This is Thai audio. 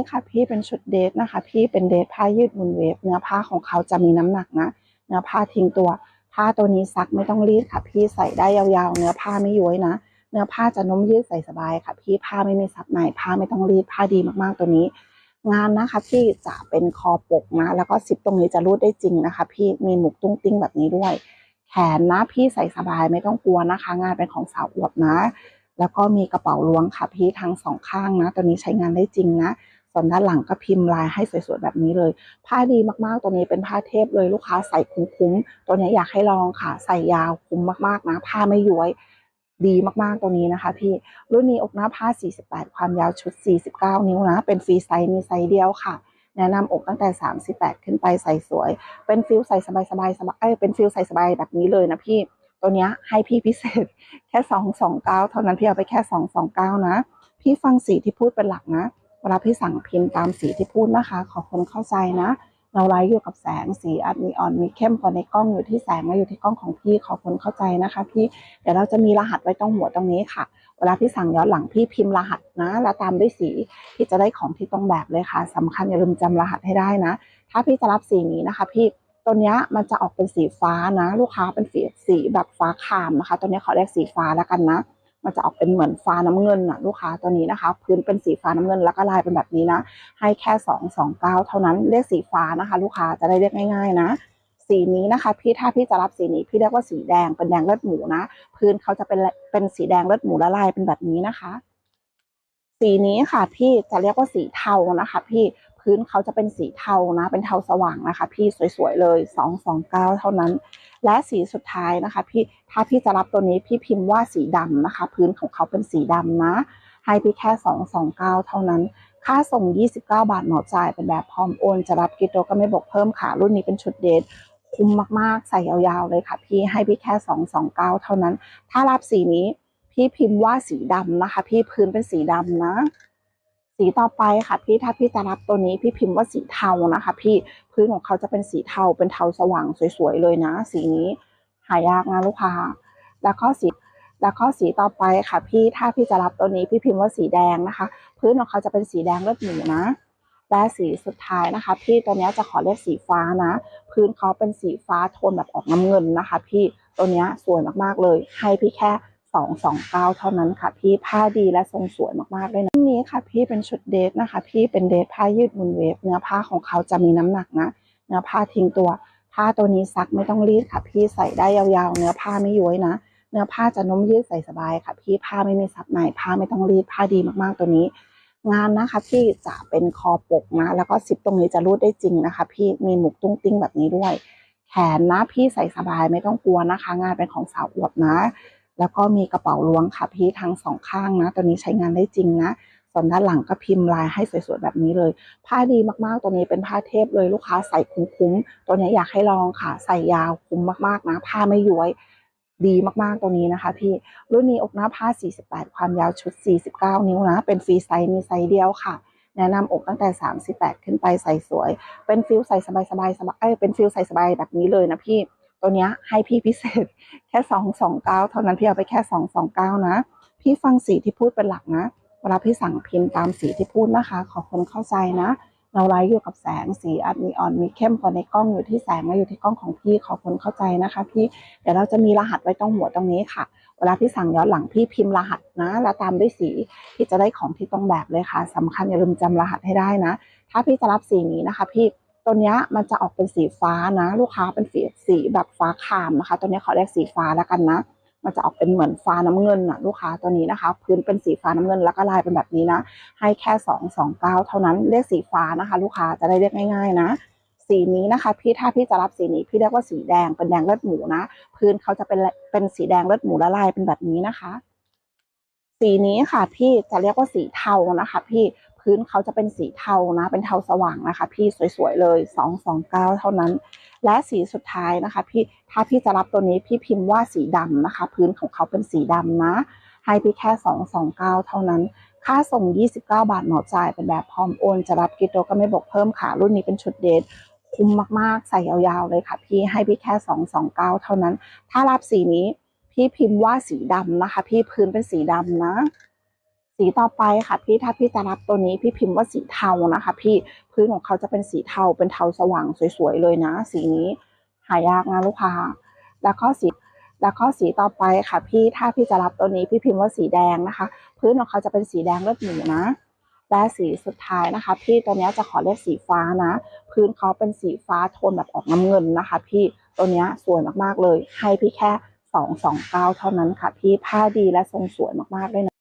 นี้ค่ะพี่เป็นชุดเดทนะคะ พี่เป็นเดทผ้ายืดบนเวฟเนื้อผ้าของเขาจะมีน้ำหนักนะ เนื้อผ้าทิ้งตัว ผ้าตัวนี้ซักไม่ต้องรีดค่ะ พี่ใส่ได้ยาวๆ เนื้อผ้าไม่ย้วยนะ เนื้อผ้าจะนุ่มยืดใส่สบายค่ะ พี่ผ้าไม่มีซับในผ้าไม่ต้องรีดผ้าดีมากๆตัวนี้ งานนะคะพี่จะเป็นคอปกนะ แล้วก็ซิปตรงนี้จะรูดได้จริงนะคะ พี่มีหมุกตุ้งติ้งแบบนี้ด้วย แขนนะพี่ใส่สบายไม่ต้องกลัวนะคะ งานเป็นของสาวอวบนะแล้วก็มีกระเป๋าล้วงค่ะพี่ทั้งสองข้างนะ ตัวนี้ใช้งานได้จริงนะ ส่วนด้านหลังก็พิมพ์ลายให้สวยๆแบบนี้เลย ผ้าดีมากๆ ตัวนี้เป็นผ้าเทพเลยลูกค้าใส่คุ้มๆ ตัวนี้อยากให้ลองค่ะ ใส่ยาวคุ้มมากๆนะ ผ้าไม่ย้วยดีมากๆ ตัวนี้นะคะพี่ รุ่นนี้อกหน้าผ้า 48 ความยาวชุด 49 นิ้วนะ เป็นฟรีไซส์มีไซส์เดียวค่ะ แนะนำอกตั้งแต่ 38 ขึ้นไปใส่สวย เป็นฟิลใส่สบายๆสบายเอ้ยเป็นฟิลใส่สบายแบบนี้เลยนะพี่ ตัวนี้ให้พี่พิเศษแค่ 229 เท่านั้นพี่เอาไปแค่ 229 นะ พี่ฟังสีที่พูดเป็นหลักนะ เวลาพี่สั่งพิมพ์ตามสีที่พูดนะคะ ขอคนเข้าใจนะ เราไลฟ์อยู่กับแสงสีอาจมีออนมีเข้มกว่าในกล้องอยู่ที่แสงและอยู่ที่กล้องของพี่ขอคนเข้าใจนะคะ พี่เดี๋ยวเราจะมีรหัสไว้ตรงหัวตรงนี้ค่ะ เวลาพี่สั่งย้อนหลังพี่พิมพ์รหัสนะ แล้วตามด้วยสีพี่จะได้ของที่ตรงแบบเลยค่ะสำคัญอย่าลืมจำรหัสให้ได้นะ ถ้าพี่จะรับสีนี้นะคะ พี่ตัวนี้มันจะออกเป็นสีฟ้านะ ลูกค้าเป็นสีสีแบบฟ้าคามนะคะ ตัวนี้ขอเรียกสีฟ้าแล้วกันนะ มันจะออกเป็นเหมือนฟ้าน้ำเงินนะลูกค้าตัวนี้นะคะ พื้นเป็นสีฟ้าน้ำเงินแล้วก็ลายเป็นแบบนี้นะ ให้แค่สองสองเก้าเท่านั้นเรียกสีฟ้านะคะ ลูกค้าจะได้เรียกง่ายๆนะสีนี้นะคะพี่ถ้าพี่จะรับสีนี้พี่เรียกว่าสีแดงเป็นแดงเลือดหมูนะ พื้นเขาจะเป็นเป็นสีแดงเลือดหมูละลายเป็นแบบนี้นะคะ สีนี้ค่ะ พี่จะเรียกว่าสีเทานะคะ พี่ พื้นเขาจะเป็นสีเทานะ เป็นเทาสว่างนะคะ พี่สวยๆเลยสองสองเก้าเท่านั้น และสีสุดท้ายนะคะ พี่ถ้าพี่จะรับตัวนี้พี่พิมพ์ว่าสีดำนะคะ พื้นของเขาเป็นสีดำนะให้พี่แค่สองสองเก้าเท่านั้น ค่าส่ง 29 บาทเหมาจ่ายเป็นแบบพร้อมโอน จะรับกิโตก็ไม่บวกเพิ่มค่ะ รุ่นนี้เป็นชุดเดทคุ้มมากๆ ใส่ยาวๆเลยค่ะ พี่ให้พี่แค่ 229 เท่านั้น ถ้ารับสีนี้พี่พิมพ์ว่าสีดำนะคะ พี่พื้นเป็นสีดำนะ สีต่อไปค่ะพี่ถ้าพี่จะรับตัวนี้พี่พิมพ์ว่าสีเทานะคะ พี่พื้นของเขาจะเป็นสีเทาเป็นเทาสว่างสวยๆเลยนะ สีนี้หายากนะลูกค้า แล้วก็สีแล้วก็สีต่อไปค่ะ พี่ถ้าพี่จะรับตัวนี้พี่พิมพ์ว่าสีแดงนะคะ พื้นของเขาจะเป็นสีแดงเลือดหมูนะและสีสุดท้ายนะคะ พี่ตัวนี้จะขอเรียกสีฟ้านะ พื้นเขาเป็นสีฟ้าโทนแบบออกน้ำเงินนะคะ พี่ตัวนี้สวยมากๆเลย ให้พี่แค่ สองสองเท่านั้นค่ะพี่ผ้าดีและทรงสวยมากๆเลยนะอันนี้ค่ะพี่เป็นชุดเดทนะคะ พี่เป็นเดทผ้ายืดบนเวฟเนื้อผ้าของเขาจะมีน้ำหนักนะเนื้อผ้าทิ้งตัวผ้าตัวนี้ซักไม่ต้องรีดค่ะ พี่ใส่ได้ยาวๆ เนื้อผ้าไม่ย้วยนะ เนื้อผ้าจะนุ่มยืดใส่สบายค่ะ พี่ผ้าไม่มีซับในผ้าไม่ต้องรีดผ้าดีมากๆตัวนี้ งานนะคะพี่จะเป็นคอปกนะ แล้วก็ซิปตรงนี้จะรูดได้จริงนะคะ พี่มีหมุกตุ้งติ้งแบบนี้ด้วย แขนนะพี่ใส่สบายไม่ต้องกลัวนะคะ งานเป็นของสาวอวบนะ แล้วก็มีกระเป๋าล้วงค่ะพี่ทั้งสองข้างนะ ตัวนี้ใช้งานได้จริงนะส่วนด้านหลังก็พิมพ์ลายให้สวยๆแบบนี้เลย ผ้าดีมากๆ ตัวนี้เป็นผ้าเทพเลยลูกค้าใส่คุ้มๆ ตัวนี้อยากให้ลองค่ะ ใส่ยาวคุ้มมากๆนะ ผ้าไม่ย้วยดีมากๆ ตัวนี้นะคะพี่ รุ่นนี้อกหน้าผ้า 48 ความยาวชุด 49 นิ้วนะ เป็นฟรีไซส์มีไซส์เดียวค่ะ แนะนำอกตั้งแต่ 38 ขึ้นไปใส่สวย เป็นฟิลใส่สบายๆสบายเอ้ยเป็นฟิลใส่สบายแบบนี้เลยนะพี่ ตัวเนี้ยให้พี่พิเศษแค่229เก้าเท่านั้นพี่เอาไปแค่229นะ พี่ฟังสีที่พูดเป็นหลักนะเวลาพี่สั่งพิมพ์ตามสีที่พูดนะคะ ขอคนเข้าใจนะ เราไลฟ์อยู่กับแสงสีอาจมีอ่อนมีเข้มกว่าในกล้องอยู่ที่แสงและอยู่ที่กล้องของพี่ขอคนเข้าใจนะคะ พี่เดี๋ยวเราจะมีรหัสไว้ตรงหัวตรงนี้ค่ะ เวลาพี่สั่งย้อนหลังพี่พิมพ์รหัสนะ แล้วตามด้วยสีพี่จะได้ของที่ตรงแบบเลยค่ะสำคัญอย่าลืมจำรหัสให้ได้นะ ถ้าพี่จะรับสีนี้นะคะ พี่ตัวนี้มันจะออกเป็นสีฟ้านะ ลูกค้าเป็นสี สีแบบฟ้าครามนะคะ ตัวนี้ขอเรียกสีฟ้าแล้วกันนะ มันจะออกเป็นเหมือนฟ้าน้ำเงินนะลูกค้าตัวนี้นะคะ พื้นเป็นสีฟ้าน้ำเงินแล้วก็ลายเป็นแบบนี้นะ ให้แค่สองสองเก้าเท่านั้นเรียกสีฟ้านะคะ ลูกค้าจะได้เรียกง่ายๆนะสีนี้นะคะพี่ถ้าพี่จะรับสีนี้พี่เรียกว่าสีแดงเป็นแดงเลือดหมูนะ พื้นเขาจะเป็นเป็นสีแดงเลือดหมูละลายเป็นแบบนี้นะคะ สีนี้ค่ะ พี่จะเรียกว่าสีเทานะคะ พี่ พื้นเขาจะเป็นสีเทานะ เป็นเทาสว่างนะคะ พี่สวยๆเลยสองสองเก้าเท่านั้น และสีสุดท้ายนะคะ พี่ถ้าพี่จะรับตัวนี้พี่พิมพ์ว่าสีดำนะคะ พื้นของเขาเป็นสีดำนะให้พี่แค่สองสองเก้าเท่านั้น ค่าส่ง 29 บาทเหมาจ่ายเป็นแบบพร้อมโอน จะรับกิโตก็ไม่บวกเพิ่มค่ะ รุ่นนี้เป็นชุดเดทคุ้มมากๆ ใส่ยาวๆเลยค่ะ พี่ให้พี่แค่ 229 เท่านั้น ถ้ารับสีนี้พี่พิมพ์ว่าสีดำนะคะ พี่พื้นเป็นสีดำนะ สีต่อไปค่ะพี่ถ้าพี่จะรับตัวนี้พี่พิมพ์ว่าสีเทานะคะ พี่พื้นของเขาจะเป็นสีเทาเป็นเทาสว่างสวยๆเลยนะ สีนี้หายากนะลูกค้า แล้วก็สีแล้วก็สีต่อไปค่ะ พี่ถ้าพี่จะรับตัวนี้พี่พิมพ์ว่าสีแดงนะคะ พื้นของเขาจะเป็นสีแดงเลือดหมูนะและสีสุดท้ายนะคะ พี่ตัวนี้จะขอเรียกสีฟ้านะ พื้นเขาเป็นสีฟ้าโทนแบบออกน้ำเงินนะคะ พี่ตัวนี้สวยมากๆเลย ให้พี่แค่สองสองเก้าเท่านั้นค่ะ พี่ผ้าดีและทรงสวยมากๆด้วยนะ